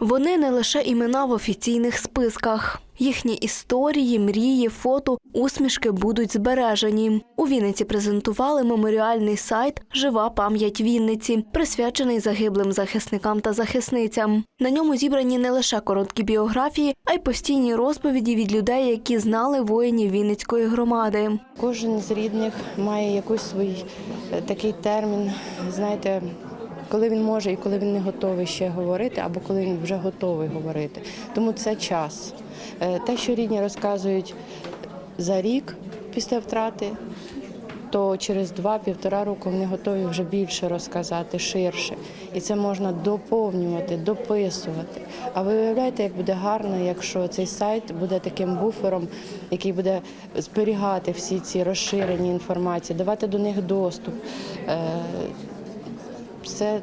Вони не лише імена в офіційних списках. Їхні історії, мрії, фото, усмішки будуть збережені. У Вінниці презентували меморіальний сайт Жива пам'ять Вінниці, присвячений загиблим захисникам та захисницям. На ньому зібрані не лише короткі біографії, а й постійні розповіді від людей, які знали воїнів Вінницької громади. Кожен з рідних має якийсь свій е, такий термін, знаєте, коли він може і коли він не готовий ще говорити, або коли він вже готовий говорити. Тому це час. Е, Те, що рідні розказують за рік після втрати, то через два-півтора року вони готові вже більше розказати, ширше. І це можна доповнювати, дописувати. А ви уявляєте, як буде гарно, якщо цей сайт буде таким буфером, який буде зберігати всі ці розширені інформації, давати до них доступ. Це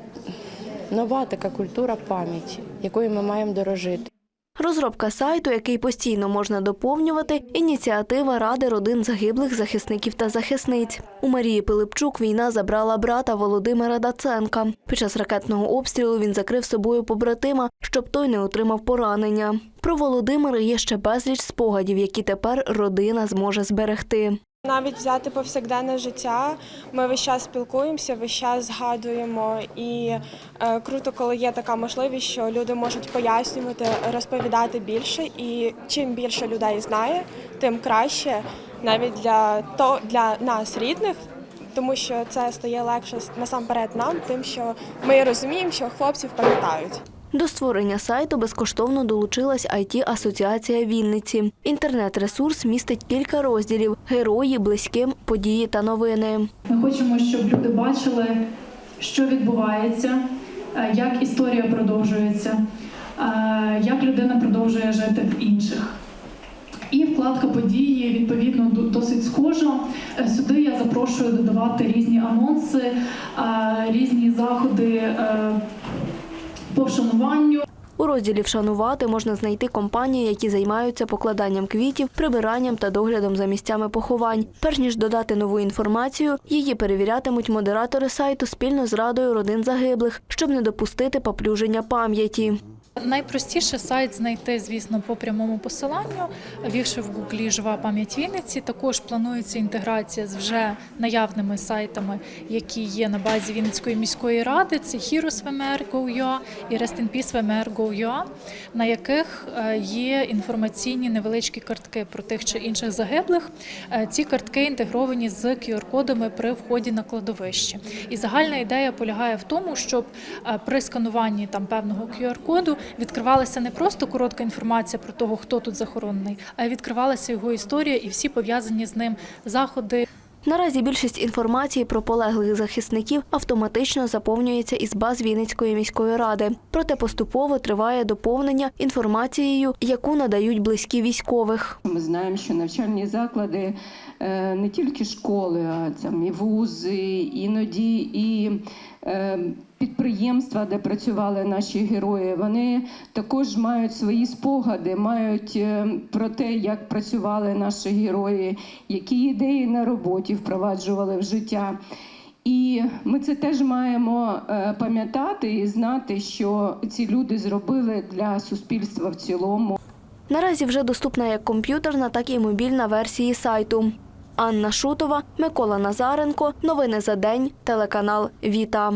нова така культура пам'яті, якою ми маємо дорожити. Розробка сайту, який постійно можна доповнювати, ініціатива Ради родин загиблих захисників та захисниць. У Марії Пилипчук війна забрала брата Володимира Даценка. Під час ракетного обстрілу він закрив собою побратима, щоб той не отримав поранення. Про Володимира є ще безліч спогадів, які тепер родина зможе зберегти. Навіть взяти повсякденне життя, ми весь час спілкуємося, весь час згадуємо. І е, круто, коли є така можливість, що люди можуть пояснювати, розповідати більше. І чим більше людей знає, тим краще навіть для то для нас, рідних, тому що це стає легше насамперед нам, тим, що ми розуміємо, що хлопців пам'ятають. До створення сайту безкоштовно долучилась it асоціація Вінниці. Інтернет-ресурс містить кілька розділів: герої, близьким, події та новини. Ми хочемо, щоб люди бачили, що відбувається, е, як історія продовжується, е, як людина продовжує жити в інших. І вкладка події відповідно досить схожа. Е, Сюди я запрошую додавати різні анонси, різні заходи вшануванню. У розділі Вшанувати можна знайти компанії, які займаються покладанням квітів, прибиранням та доглядом за місцями поховань. Перш ніж додати нову інформацію, її перевірятимуть модератори сайту спільно з радою родин загиблих, щоб не допустити поплюження пам'яті. Найпростіше сайт знайти, звісно, по прямому посиланню, ввівши в гуглі Жива пам'ять Вінниці. Також планується інтеграція з вже наявними сайтами, які є на базі Вінницької міської ради. Це Heroes.vmr.gov.ua і Rest in Peace VMR.gov.ua, на яких е, є інформаційні невеличкі картки про тих чи інших загиблих. Е, Ці картки інтегровані з QR-кодами при вході на кладовище. І загальна ідея полягає в тому, щоб е, при скануванні там певного QR-коду відкривалася не просто коротка інформація про того, хто тут захоронений, а й відкривалася його історія і всі пов'язані з ним заходи. Наразі більшість інформації про полеглих захисників автоматично заповнюється із баз Вінницької міської ради. Проте поступово триває доповнення інформацією, яку надають близькі військових. Ми знаємо, що навчальні заклади е, не тільки школи, а там і вузи, іноді і е, підприємства, де працювали наші герої. Вони також мають свої спогади, мають е, про те, як працювали наші герої, які ідеї на роботі впроваджували в життя. І ми це теж маємо е, пам'ятати і знати, що ці люди зробили для суспільства в цілому. Наразі вже доступна як комп'ютерна, так і мобільна версії сайту. Анна Шутова, Микола Назаренко. Новини за день. Телеканал Віта.